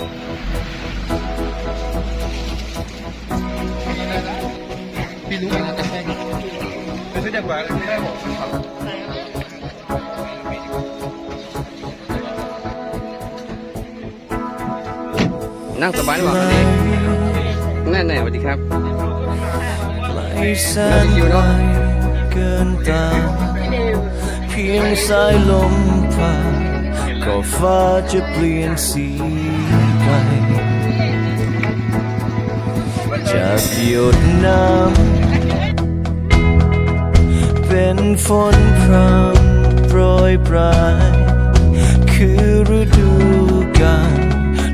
นั่งสบายหรือเปล่าแน่แน่สวัสดีครับน่าจะคิวเนาะเกินตาเพียงสายลมผ่าก็ฟ้าจะเปลี่ยนสี จากหยดน้ำเป็นฝนพรำโปรยปลาย คือฤดูกาล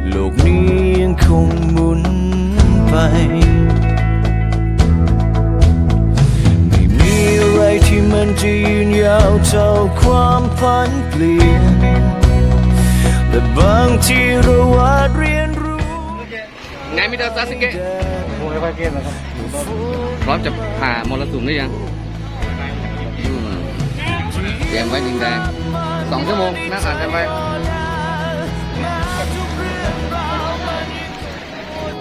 โลกนี้ยังคงหมุนไป ไม่มีอะไรที่มันจะยืนยาวเท่าความพันเปลี่ยน แต่บางทีเราอาจเรียนรู้ไงมิเตอร์ซาสึเกะผมไม่ค่อยเก็ตนะครับพร้อมจะผ่ามรสุมหรือยังอืมเตรียมไว้ดินแดงสองชั่วโมงนั่งอ่านกันไป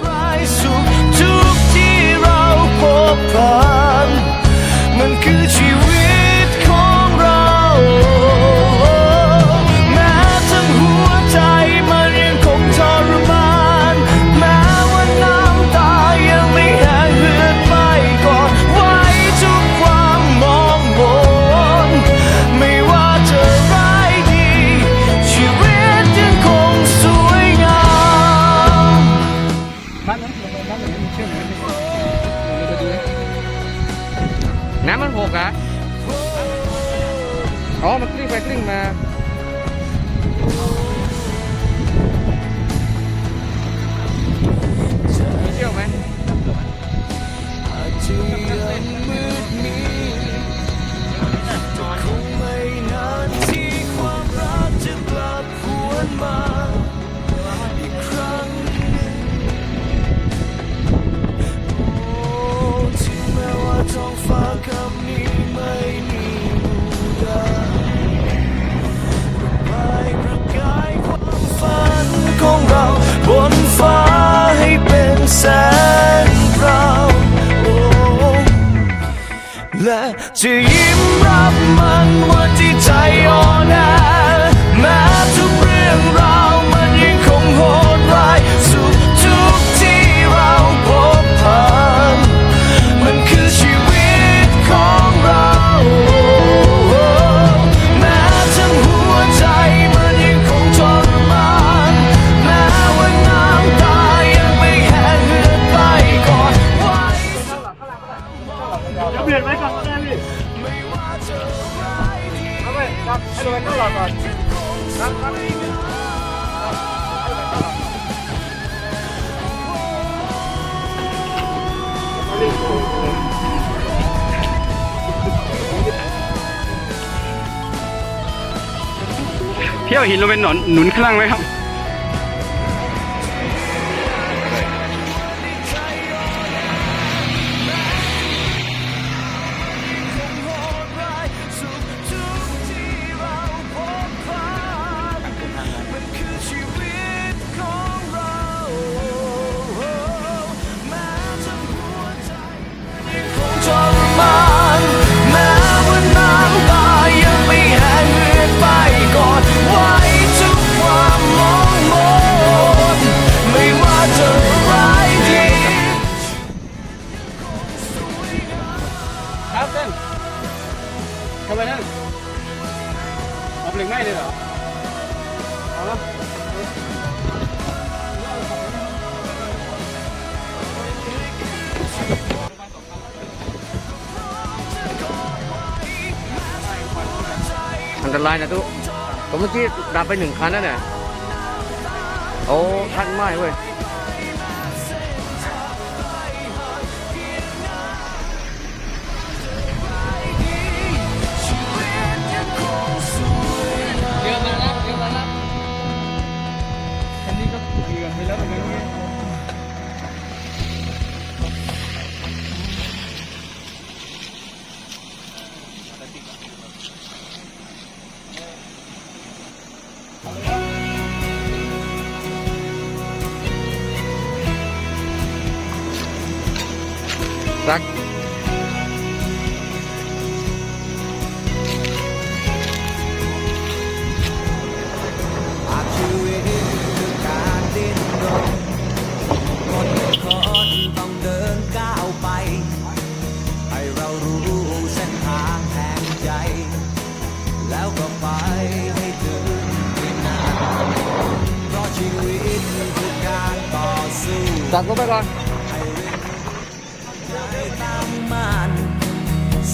รายสุขทุกที่เราพบผ่านมันคือชีวิต จะยิ้มรับมัน จะเปลี่ยนไหมครับแม่พี่เอาไปครับให้ดูข้างหลังก่อนครับครับเที่ยวหินลงเป็นหนอนหนุนข้างล่างไหมครับ ตรายนะทุกผมเมื่อกี้ดับไปหนึ่งคันแล้วเนี่ยโอ้คันไหม้เว้ย รักากจแล้กันไปก่อน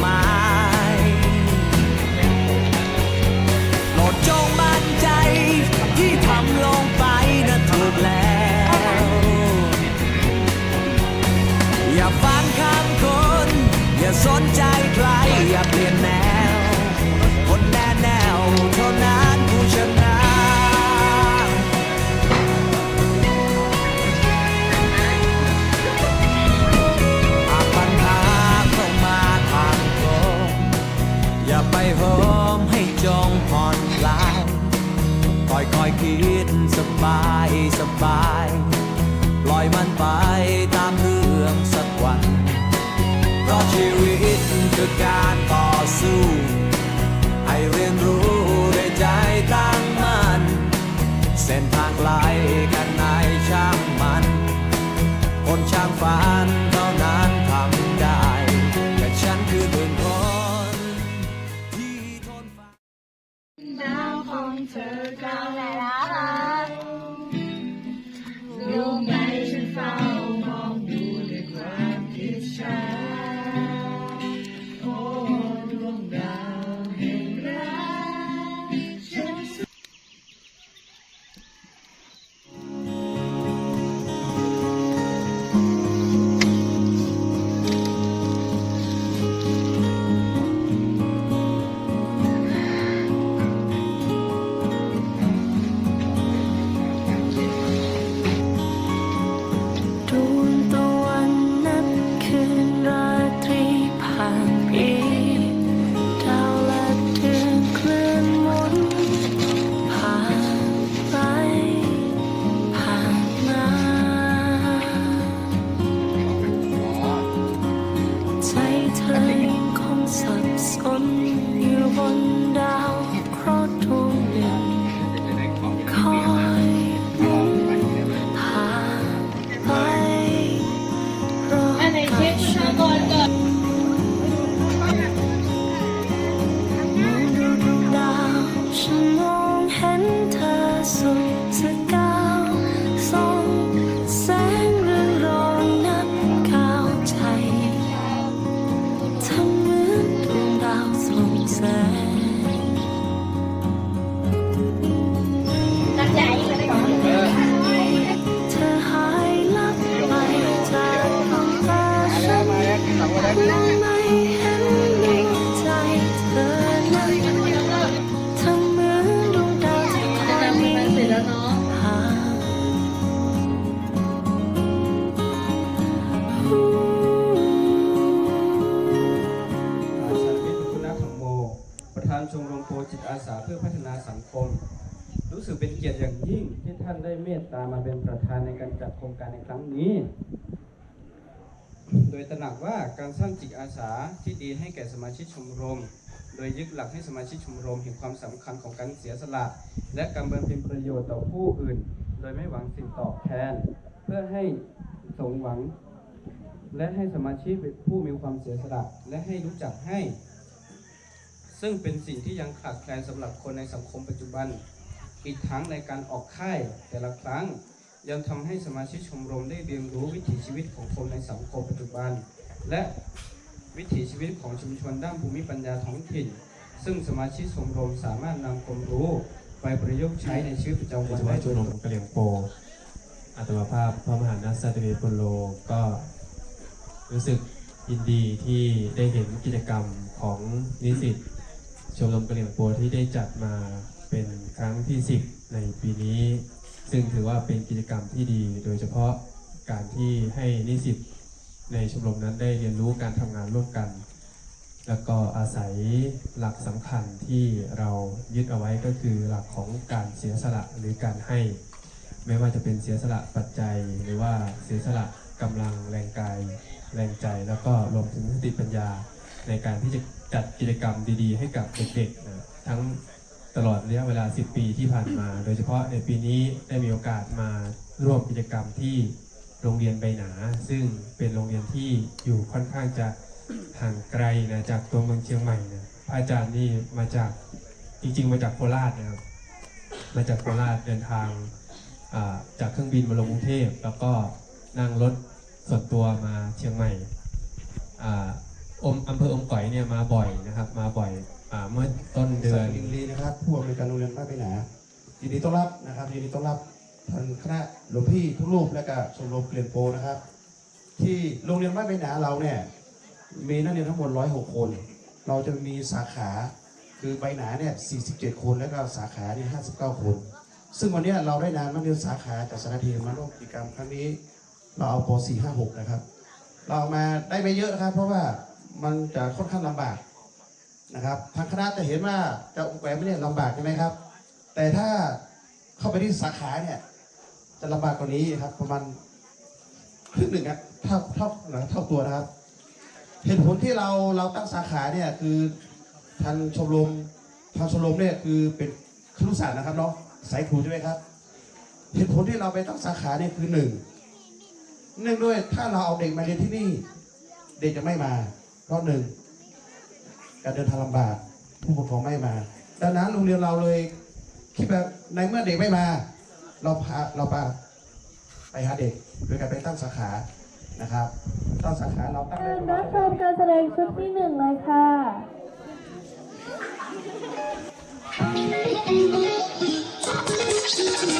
หมายโปรดจงมั่นใจที่ทำลงไปนะถูกแล้ว อย่าฟังคำคน อย่าสนใจ กียรติอย่างยิ่งที่ท่านได้เมตตามาเป็นประธานในการจัดโครงการในครั้งนี้ โดยตระหนักว่าการสร้างจิตอาสาที่ดีให้แก่สมาชิกชมรม โดยยึดหลักให้สมาชิกชมรมเห็นความสำคัญของการเสียสละ และการบำเพ็ญประโยชน์ต่อผู้อื่น โดยไม่หวังสิ่งตอบแทน เพื่อให้สมหวัง และให้สมาชิกเป็นผู้มีความเสียสละและให้รู้จักให้ ซึ่งเป็นสิ่งที่ยังขาดแคลนสำหรับคนในสังคมปัจจุบัน อีกทั้งในการออกค่ายแต่ละครั้ง ยังทำให้สมาชิกชมรมได้เรียนรู้วิถีชีวิตของคนในสังคมปัจจุบัน และวิถีชีวิตของชุมชนด้านภูมิปัญญาท้องถิ่น ซึ่งสมาชิกชมรมสามารถนำความรู้ไปประยุกต์ใช้ในชีวิตประจำวันได้ชมรมกะเหรี่ยงโป อัตมาภาพพระมหานัสตวีปุโลก็รู้สึกยินดีที่ได้เห็นกิจกรรมของนิสิตชมรมกะเหรี่ยงโปที่ได้จัดมา เป็นครั้งที่ 10 ในปีนี้ ซึ่งถือว่าเป็นกิจกรรมที่ดี โดยเฉพาะการที่ให้นิสิตในชมรมนั้นได้เรียนรู้การทำงานร่วมกัน แล้วก็อาศัยหลักสำคัญที่เรายึดเอาไว้ก็คือหลักของการเสียสละหรือการให้ ไม่ว่าจะเป็นเสียสละปัจจัย หรือว่าเสียสละกำลังแรงกายแรงใจ แล้วก็รวมถึงสติปัญญาในการที่จะจัดกิจกรรมดีๆ ให้กับเด็กๆนะทั้ง ตลอดระยะเวลา 10 ปีที่ผ่านมา โดยเฉพาะในปีนี้ได้มีโอกาสมาร่วมกิจกรรมที่โรงเรียนใบหนา ซึ่งเป็นโรงเรียนที่อยู่ค่อนข้างจะห่างไกลนะจากตัวเมืองเชียงใหม่นะพระอาจารย์นี่มาจากจริงๆ มาจากโคราชนะครับมาจากโคราชเดินทางาจากเครื่องบินมาลงกรุงเทพแล้วก็นั่งรถส่วนตัวมาเชียงใหม่ออมอำเภออมก๋อยเนี่ยมาบ่อยนะครับ มาบ่อย อาเมื่อต้นเดือนยินดีนะครับผู้อำนวยการโรงเรียนบ้านไปหนายินดีต้อนรับนะครับยินดีต้อนรับท่านคณะหลวงพี่ทุกรูปและก็ชมรมเกลียนโปนะครับ ที่โรงเรียนบ้านไปหนาเราเนี่ยมีนักเรียนทั้งหมด 106 คน เราจะมีสาขาคือใบหนาเนี่ย 47 คนแล้วก็สาขาเนี่ย59 คน ซึ่งวันเนี้ยเราได้นำนักเรียนสาขาจากสารทีมาร่วมกิจกรรมครั้งนี้ เราเอาป .4 5 6 นะครับ เราเอามาได้ไม่เยอะนะครับ เพราะว่ามันจะค่อนข้างลำบาก นะครับทางคณะจะเห็นว่าจะแหวนไม่ได้ลำบากใช่ไหมครับ แต่ถ้าเข้าไปที่สาขาเนี่ย จะลำบากกว่านี้ครับ ประมาณครึ่งหนึ่งอะเท่าเท่าเท่าตัวนะครับ เหตุผลที่เราเราตั้งสาขาเนี่ยคือทางชมรมทางชมรมเนี่ยคือเป็นครุศาสตร์นะครับเนาะสายครูใช่ไหมครับเหตุผลที่เราไปตั้งสาขาเนี่ยคือหนึ่งเนื่องด้วยถ้าเราเอาเด็กมาเรียนที่นี่ เด็กจะไม่มาเพราะหนึ่ง การเดินทางลำบากผู้ปกครองไม่มา ดังนั้นโรงเรียนเราเลยคิดแบบในเมื่อเด็กไม่มา เราพาเราพาไปหาเด็กโดยการไปตั้งสาขานะครับตั้งสาขาเราตั้งได้ประมารัณบชมการแสดงชุดที่หนึ่งเลยค่ะน้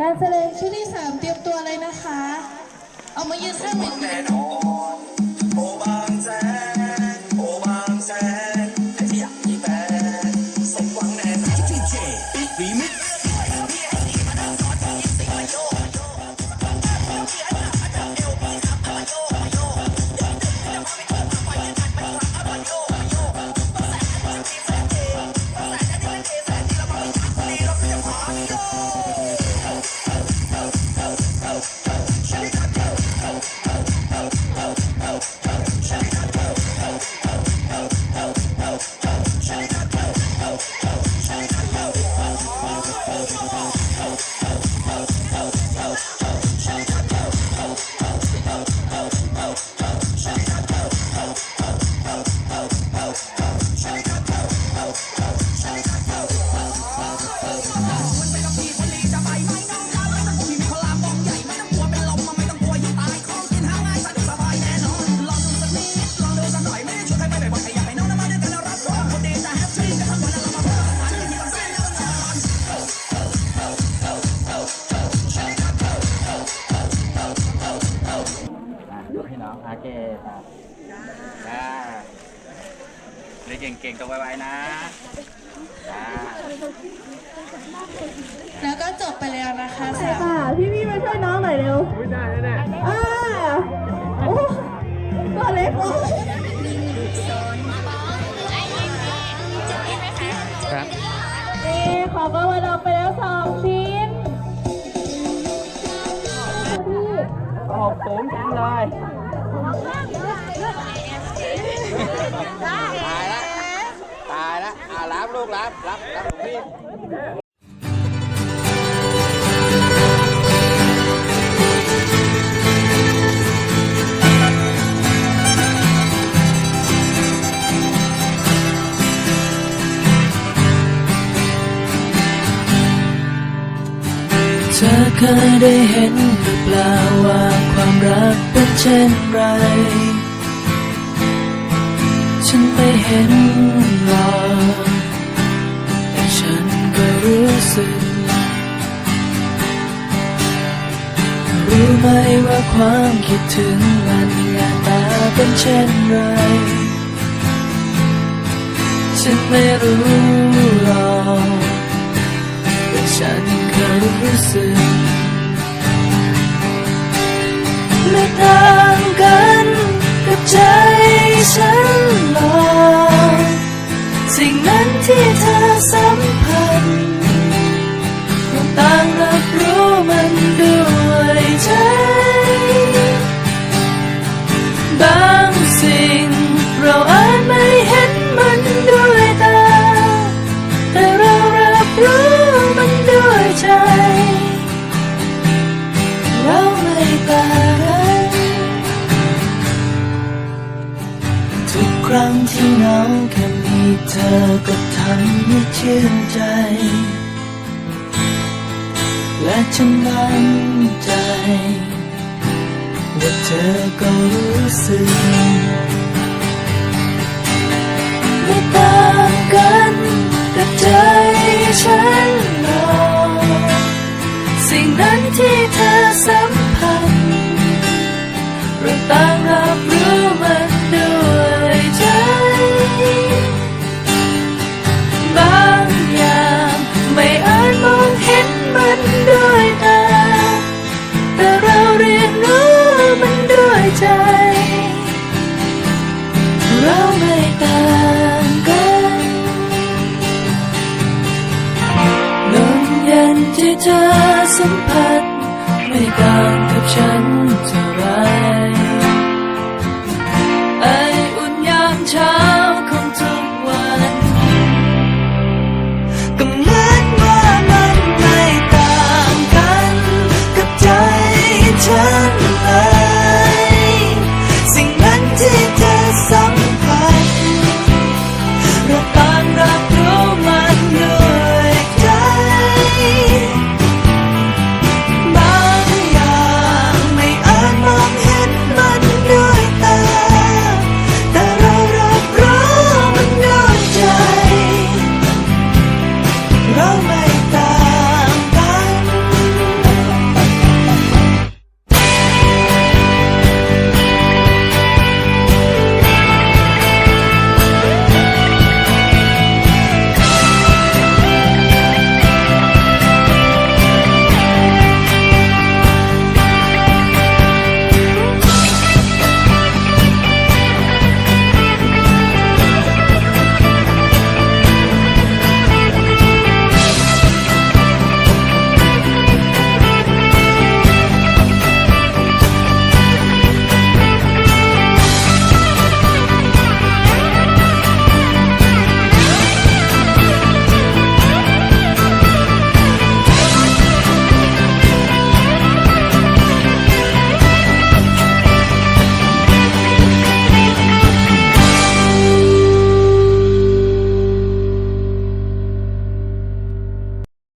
การแสดงชุดที่สามเตรียมตัวเลยนะคะ เอามายืนข้างหนึ่ง ครับพี่น้องโอเคครับจ้าเรียนเก่งๆตัวไวๆนะจ้แล้วก็จบไปแล้วนะคะใช่ค่ะพี่พี่มาช่วยน้องหน่อยเร็วอุ้ยได้แน่ๆอ่าโอ้ตัวเล็กโอ้ครับเอขอประวัติเราไปแล้วสองที บลูกรับรับรับหลวงพี่เธอเคยได้เห็นหรือเปล่าว่า ความรักเป็นเช่นไร ฉันไม่เห็นหรอกแต่ฉันก็รู้สึก รู้ไหมว่าความคิดถึงมันหน้าตาเป็นเช่นไร ฉันไม่รู้หรอกแต่ฉันก็รู้สึก ไม่ต่างกันกับใจฉันหลอกสิ่งนั้นที่เธอสัมผัส ที่เหงาแค่มีเธอก็ทำให้ชื่นใจ และฉันมั่นใจ ว่าเธอก็รู้สึกไม่ต่างกันกับใจฉันหรอกสิ่งนั้นที่เธอสัมผัสเราต่างรับรู้มัน